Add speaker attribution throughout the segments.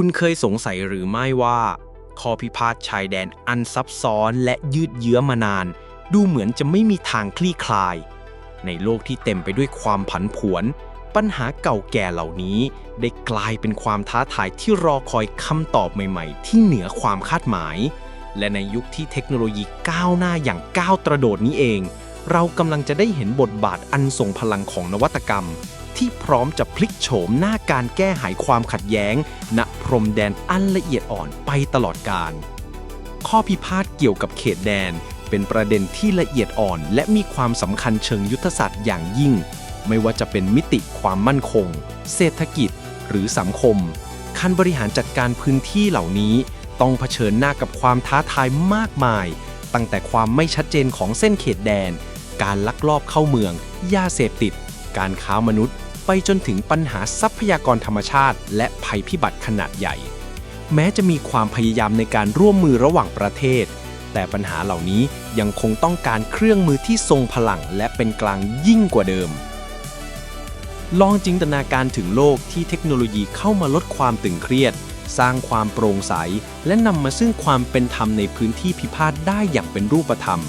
Speaker 1: คุณเคยสงสัยหรือไม่ว่าข้อพิพาทชายแดนอันซับซ้อนและยืดเยื้อมานาน ดูเหมือนจะไม่มีทางคลี่คลาย ในโลกที่เต็มไปด้วยความผันผวน ปัญหาเก่าแก่เหล่านี้ ได้กลายเป็นความท้าทายที่รอคอยคำตอบใหม่ๆ ที่เหนือความคาดหมาย และในยุคที่เทคโนโลยีก้าวหน้าอย่างก้าวกระโดดนี้เอง เรากำลังจะได้เห็นบทบาทอันทรงพลังของนวัตกรรมที่พร้อมจะพลิกโฉมหน้าการแก้ไขความขัดแย้ง ณ พรมแดนอันละเอียดอ่อนไปตลอดกาลข้อพิพาทเกี่ยวกับเขตแดนเป็นประเด็นที่ละเอียดอ่อน และมีความสำคัญเชิงยุทธศาสตร์อย่างยิ่ง ไม่ว่าจะเป็นมิติความมั่นคง เศรษฐกิจ หรือสังคมการบริหารจัดการพื้นที่เหล่านี้ ต้องเผชิญหน้ากับความท้าทายมากมาย ตั้งแต่ความไม่ชัดเจนของเส้นเขตแดน การลักลอบเข้าเมือง ยาเสพติด การค้ามนุษย์ ไปจนถึงปัญหาทรัพยากรธรรมชาติ และภัยพิบัติขนาดใหญ่ แม้จะมีความพยายามในการร่วมมือระหว่างประเทศ แต่ปัญหาเหล่านี้ยังคงต้องการเครื่องมือที่ทรงพลังและเป็นกลางยิ่งกว่าเดิม ลองจินตนาการถึงโลกที่เทคโนโลยีเข้ามาลดความตึงเครียด สร้างความโปร่งใส และนำมาซึ่งความเป็นธรรมในพื้นที่พิพาทได้อย่างเป็นรูปธรรม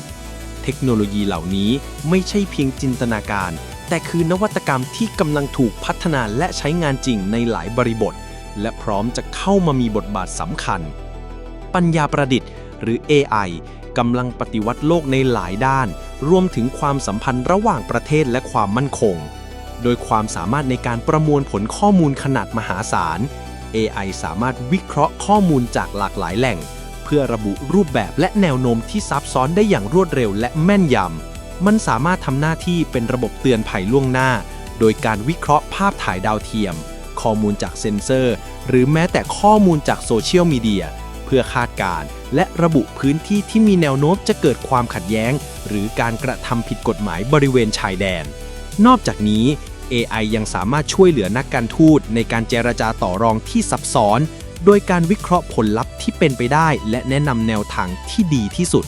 Speaker 1: เทคโนโลยีเหล่านี้ไม่ใช่เพียงจินตนาการ แต่คือนวัตกรรมที่กำลังถูกพัฒนาและใช้งานจริงในหลายบริบท และพร้อมจะเข้ามามีบทบาทสำคัญ ปัญญาประดิษฐ์ หรือ AI กำลังปฏิวัติโลกในหลายด้าน รวมถึงความสัมพันธ์ระหว่างประเทศและความมั่นคง โดยความสามารถในการประมวลผลข้อมูลขนาดมหาศาล AI สามารถวิเคราะห์ข้อมูลจากหลากหลายแหล่ง เพื่อระบุรูปแบบและแนวโน้มที่ซับซ้อนได้อย่างรวดเร็วและแม่นยำ มันสามารถทำหน้าที่เป็นระบบเตือนภัยล่วงหน้า โดยการวิเคราะห์ภาพถ่ายดาวเทียม ข้อมูลจากเซ็นเซอร์ หรือแม้แต่ข้อมูลจากโซเชียลมีเดียเพื่อคาดการณ์และระบุพื้นที่ที่มีแนวโน้มจะเกิดความขัดแย้ง หรือการกระทำผิดกฎหมายบริเวณชายแดน นอกจากนี้ AI ยังสามารถช่วยเหลือนักการทูตในการเจรจาต่อรองที่ซับซ้อน โดยการวิเคราะห์ผลลัพธ์ที่เป็นไปได้ และแนะนำแนวทางที่ดีที่สุด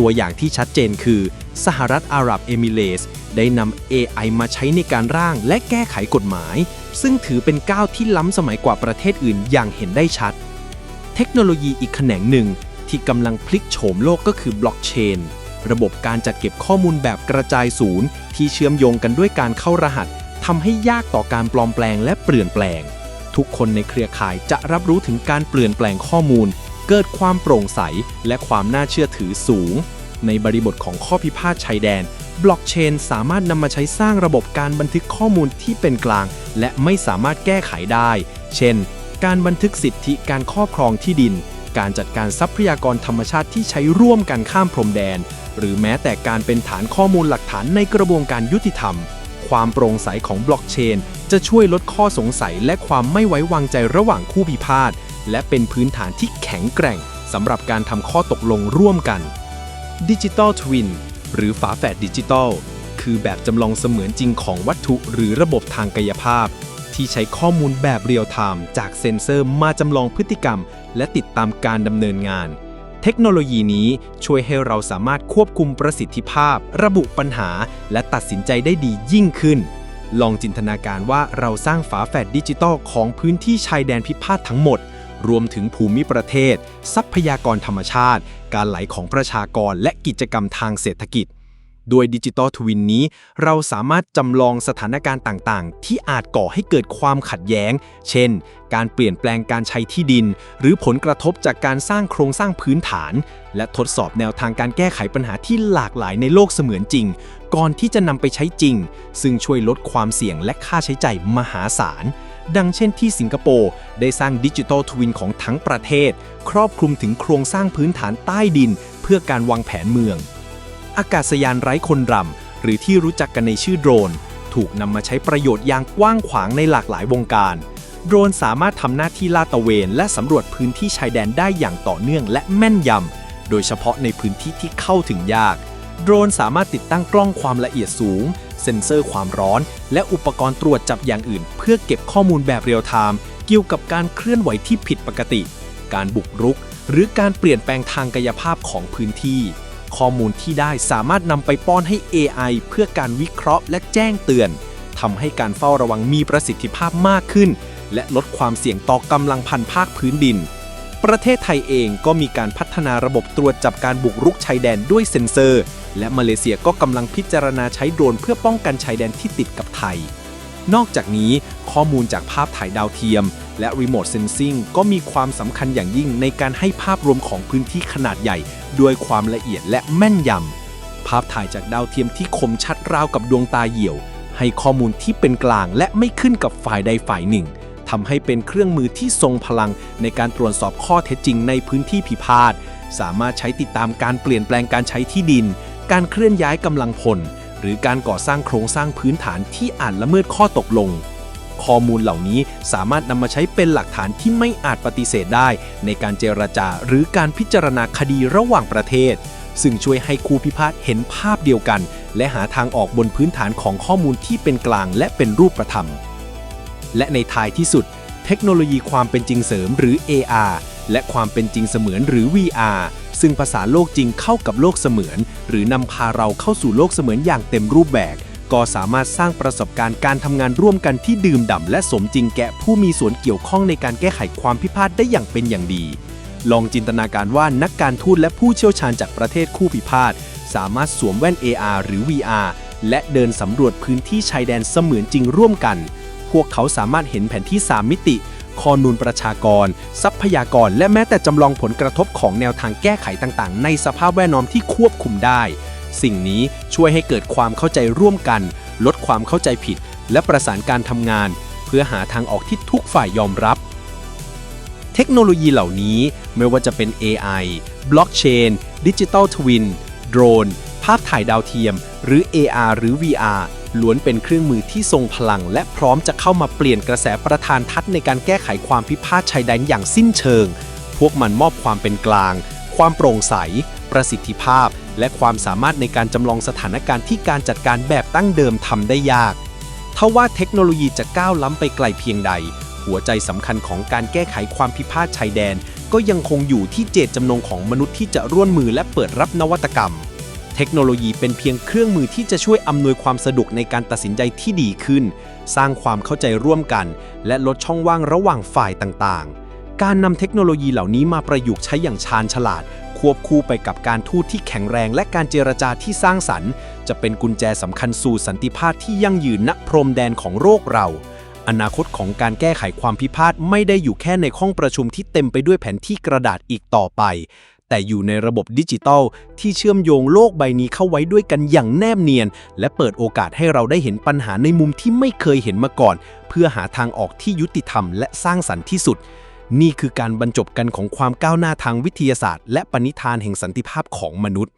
Speaker 1: ตัวอย่างที่ชัดเจนคือ สหรัฐอาหรับเอมิเรสได้นำ AI มาใช้ในการร่างและแก้ไขกฎหมาย ซึ่งถือเป็นก้าวที่ล้ำสมัยกว่าประเทศอื่นอย่างเห็นได้ชัด เทคโนโลยีอีกแขนงหนึ่งที่กำลังพลิกโฉมโลกก็คือบล็อกเชนระบบการจัดเก็บข้อมูลแบบกระจายศูนย์ ที่เชื่อมโยงกันด้วยการเข้ารหัสทำให้ยากต่อการปลอมแปลงและเปลี่ยนแปลง ทุกคนในเครือข่ายจะรับรู้ถึงการเปลี่ยนแปลงข้อมูล เกิดความโปร่งใส และความน่าเชื่อถือสูง ในบริบทของข้อพิพาทชายแดน บล็อกเชนสามารถนำมาใช้สร้างระบบการบันทึกข้อมูลที่เป็นกลาง และไม่สามารถแก้ไขได้ เช่น การบันทึกสิทธิการครอบครองที่ดิน การจัดการทรัพยากรธรรมชาติที่ใช้ร่วมกันข้ามพรมแดน หรือแม้แต่การเป็นฐานข้อมูลหลักฐานในกระบวนการยุติธรรม ความโปร่งใสของบล็อกเชนจะช่วยลดข้อสงสัยและความไม่ไว้วางใจระหว่างคู่พิพาท และเป็นพื้นฐานที่แข็งแกร่งสำหรับการทำข้อตกลงร่วมกันดิจิ t a ลทวินหรือฝาแฝดดิจิทัลคือแบบจำลองเสมือนจริงของวัตถุหรือระบบทางกายภาพ ที่ใช้ข้อมูลแบบเรียลไทม์จากเซ็นเซอร์มาจำลองพฤติกรรม และติดตามการดำเนินงาน เทคโนโลยีนี้ช่วยให้เราสามารถควบคุมประสิทธิภาพ ระบุปัญหา และตัดสินใจได้ดียิ่งขึ้น ลองจินตนาการว่าเราสร้างฝาแฝดดิจิทัลของพื้นที่ชายแดนพิพาททั้งหมด รวมถึงภูมิประเทศ ทรัพยากรธรรมชาติ การไหลของประชากรและกิจกรรมทางเศรษฐกิจด้วยดิจิตอลทวินนี้ เราสามารถจำลองสถานการณ์ต่างๆ ที่อาจก่อให้เกิดความขัดแย้ง เช่น การเปลี่ยนแปลงการใช้ที่ดิน หรือผลกระทบจากการสร้างโครงสร้างพื้นฐาน และทดสอบแนวทางการแก้ไขปัญหาที่หลากหลายในโลกเสมือนจริง ก่อนที่จะนำไปใช้จริง ซึ่งช่วยลดความเสี่ยงและค่าใช้จ่ายมหาศาล ดังเช่นที่สิงคโปร์ได้สร้างดิจิทัลทวินของทั้งประเทศ ครอบคลุมถึงโครงสร้างพื้นฐานใต้ดิน เพื่อการวางแผนเมือง อากาศยานไร้คนรำหรือที่รู้จักกันในชื่อโดรน ถูกนำมาใช้ประโยชน์อย่างกว้างขวางในหลากหลายวงการโดรนสามารถทำหน้าที่ลาดตระเวน และสำรวจพื้นที่ชายแดนได้อย่างต่อเนื่องและแม่นยำ โดยเฉพาะในพื้นที่ที่เข้าถึงยาก โดรนสามารถติดตั้งกล้องความละเอียดสูง เซ็นเซอร์ความร้อน และอุปกรณ์ตรวจจับอย่างอื่น เพื่อเก็บข้อมูลแบบเรียลไทม์เกี่ยวกับการเคลื่อนไหวที่ผิดปกติ การบุกรุก หรือการเปลี่ยนแปลงทางกายภาพของพื้นที่ ข้อมูลที่ได้สามารถนำไปป้อนให้ AI เพื่อการวิเคราะห์และแจ้งเตือนทำให้การเฝ้าระวังมีประสิทธิภาพมากขึ้น และลดความเสี่ยงต่อกำลังพันภาคพื้นดิน ประเทศไทยเองก็มีการพัฒนาระบบตรวจจับการบุกรุกชายแดนด้วยเซ็นเซอร์ และมาเลเซียก็กำลังพิจารณาใช้โดรนเพื่อป้องกันชายแดนที่ติดกับไทย นอกจากนี้ข้อมูลจากภาพถ่ายดาวเทียม และรีโมทเซนซิงก็มีความสำคัญอย่างยิ่งในการให้ภาพรวมของพื้นที่ขนาดใหญ่ ด้วยความละเอียดและแม่นยำภาพถ่ายจากดาวเทียมที่คมชัดราวกับดวงตาเหี่ยว ให้ข้อมูลที่เป็นกลางและไม่ขึ้นกับฝ่ายใดฝ่ายหนึ่ง ทำให้เป็นเครื่องมือที่ทรงพลังในการตรวจสอบข้อเท็จจริงในพื้นที่พิพาท สามารถใช้ติดตามการเปลี่ยนแปลงการใช้ที่ดิน การเคลื่อนย้ายกำลังพล หรือการก่อสร้างโครงสร้างพื้นฐานที่อาจละเมิดข้อตกลง ข้อมูลเหล่านี้สามารถนำมาใช้เป็นหลักฐานที่ไม่อาจปฏิเสธได้ ในการเจรจาหรือการพิจารณาคดีระหว่างประเทศ ซึ่งช่วยให้คู่พิพาทเห็นภาพเดียวกัน และหาทางออกบนพื้นฐานของข้อมูลที่เป็นกลางและเป็นรูปธรรม และในท้ายที่สุด เทคโนโลยีความเป็นจริงเสริมหรือ AR และความเป็นจริงเสมือนหรือ VR ซึ่งภาษาโลกจริงเข้ากับโลกเสมือน หรือนำพาเราเข้าสู่โลกเสมือนอย่างเต็มรูปแบบ ก็สามารถสร้างประสบการณ์การทำงานร่วมกันที่ดื่มด่ำและสมจริงแก่ผู้มีส่วนเกี่ยวข้องในการแก้ไขความพิพาทได้อย่างเป็นอย่างดี ลองจินตนาการว่านักการทูตและผู้เชี่ยวชาญจากประเทศคู่พิพาทสามารถสวมแว่น AR หรือ VR และเดินสำรวจพื้นที่ชายแดนเสมือนจริงร่วมกัน พวกเขาสามารถเห็นแผนที่ 3 มิติ ข้อมูลประชากร ทรัพยากร และแม้แต่จำลองผลกระทบของแนวทางแก้ไขต่างๆ ในสภาพแวดล้อมที่ควบคุมได้ สิ่งนี้ช่วยให้เกิดความเข้าใจร่วมกัน ลดความเข้าใจผิด และประสานการทำงาน เพื่อหาทางออกที่ทุกฝ่ายยอมรับเทคโนโลยีเหล่านี้ไม่ว่าจะเป็น AI บล็อกเชนดิจิ t a ลทวิน โดรน ภาพถ่ายดาวเทียม หรือ AR หรือ VR ล้วนเป็นเครื่องมือที่ทรงพลัง และพร้อมจะเข้ามาเปลี่ยนกระแสประธานทัศน์ในการแก้ไขความพิพาทชายแดนอย่างสิ้นเชิง พวกมันมอบความเป็นกลาง ความโปร่งใส ประสิทธิภาพ และความสามารถในการจำลองสถานการณ์ที่การจัดการแบบตั้งเดิมทำได้ยากถ้าว่าเทคโนโลยีจะก้าวล้ำไปไกลเพียงใด หัวใจสำคัญของการแก้ไขความพิพาทชายแดน ก็ยังคงอยู่ที่เจตจำนงของมนุษย์ที่จะร่วมมือและเปิดรับนวัตกรรม เทคโนโลยีเป็นเพียงเครื่องมือที่จะช่วยอำนวยความสะดวกในการตัดสินใจที่ดีขึ้น สร้างความเข้าใจร่วมกัน และลดช่องว่างระหว่างฝ่ายต่างๆ การนำเทคโนโลยีเหล่านี้มาประยุกต์ใช้อย่างชาญฉลาด ควบคู่ไปกับการทูตที่แข็งแรง และการเจรจาที่สร้างสรรค์ จะเป็นกุญแจสำคัญสู่สันติภาพที่ยั่งยืนณพรมแดนของโลกเราอนาคตของการแก้ไขความพิพาทไม่ได้อยู่แค่ในห้องประชุมที่เต็มไปด้วยแผนที่กระดาษอีกต่อไป แต่อยู่ในระบบดิจิทัลที่เชื่อมโยงโลกใบนี้เข้าไว้ด้วยกันอย่างแนบเนียน และเปิดโอกาสให้เราได้เห็นปัญหาในมุมที่ไม่เคยเห็นมาก่อน เพื่อหาทางออกที่ยุติธรรมและสร้างสรรค์ที่สุด นี่คือการบรรจบกันของความก้าวหน้าทางวิทยาศาสตร์ และปณิธานแห่งสันติภาพของมนุษย์